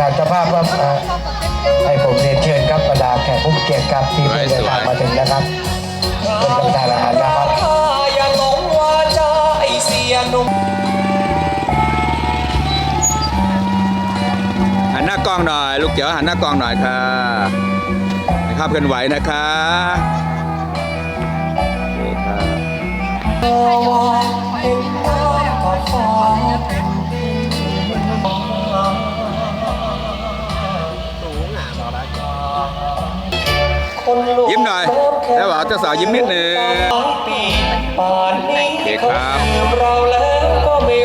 ทางเจ้าภาพว่าเอ่อให้ผมเรียนเชิญครับบรรดาแขกผู้มีเกียรติครับที่เพิ่งเดินทางมาถึงนะครับเป็นประธานอาหารนะครับถ้าอย่าหลงวาจาไอเสียหนุ่มหันหน้ากล้องหน่อย ลูกเจ๋อหันหน้ากล้องหน่อยค่ะนะครับเคลื่อนไหวนะคะโอเคครับ ยิ้มหน่อยแล้วบอกเจ้าสาวยิ้มนิดนึงเด็กครับเราแล้วก็ไม่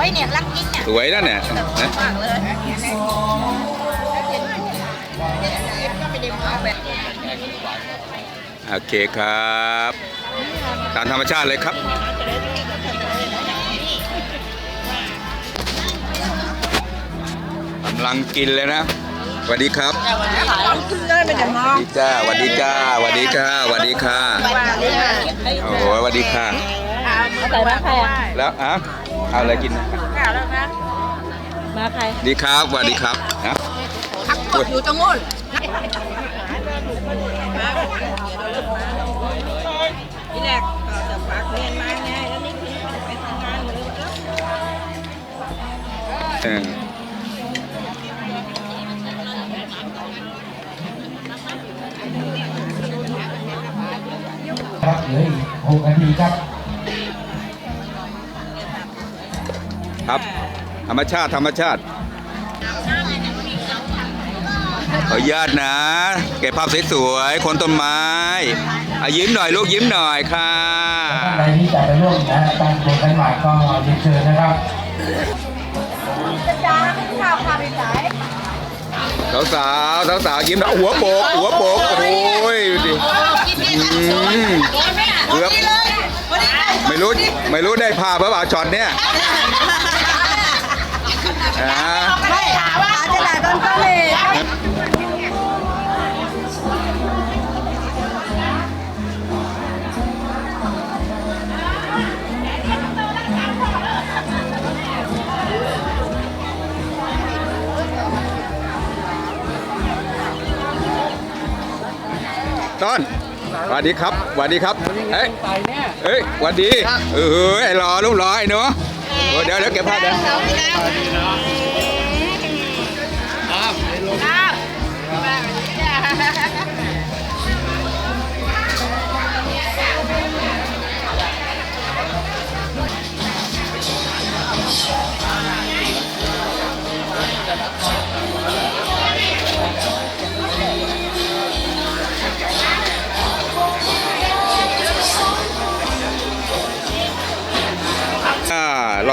วยเนี่ยรักจริงเนี่ยสวยนะเนี่ยนะมากเลยก็ไม่ได้มาแบบโอเคครับ ตามธรรมชาติเลยครับ กำลังกินเลยนะสวัสดีครับขายขึ้นเลยไม่ได้มอสงวัสดีจ้าสวัสดีจ้าสวัสดีค่ะสวัสดีค่ะ โอ้โหสวัสดีค่ะใส่มาใครอะ แล้วอะ เอาอะไรกินนะข้าวแล้วนะมาใครดีครับสวัสดีครับนะพักกดอยู่ตรงนู้นที่แรกก็จะฝากเรียนมาไงแล้วนี่คือไปทำงานเลยเออครับเหลืออีกหกนาทีครับ ครับ ธรรมชาติธรรมชาติขออนุญาตนะ เก็บภาพสวยๆคนต้นไม้อะยิ้มหน่อยลูกยิ้มหน่อยค่ะท่านใดที่จะไปร่วมนะการโปรกันใหม่ก็เรียนเชิญนะครับจะจ้าข้าวข้าวไปขายสาวสาวสาวสาวๆยิ้มหน่อยหัวโปกหัวโปกโอ้ยดูดิอืมเกือบไม่รู้ไม่รู้ได้ภาพหรือเปล่าช็อตเนี้ย อ่าไม่ว่าจะด่าต้นก็เลยต้นสวัสดีครับสวัสดีครับ เอ้ยเอ้ยสวัสดี เออไอ้รอลูกรอไอ้หนูเออ เดี๋ยวเดี๋ยวเก็บภาพเดี๋ยว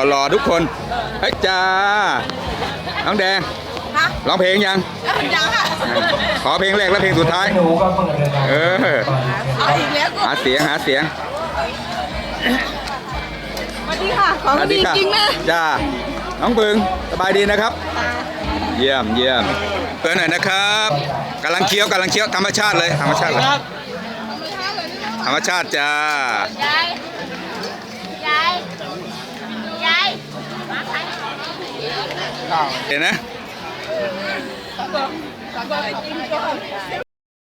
ารอๆทุกคนเฮ้ยจ้าน้องแดงฮะร้องเพลงยัง ยังค่ะขอเพลงแรกและเพลงสุดท้าย หนูก็เปิดเลยนะเออ เอาอีกแล้วหาเสียงหาเสียงสวัสดีค่ะ ของสวัสดีค่ะจริงนะ จ้า น้องบึงสบายดีนะครับ เยี่ยมเยี่ยมเปิดหน่อยนะครับกำลังเคี้ยวกำลังเคี้ยวธรรมชาติเลยธรรมชาติเลยธรรมชาติจ้า ยายยาย ยาย เห็นนะ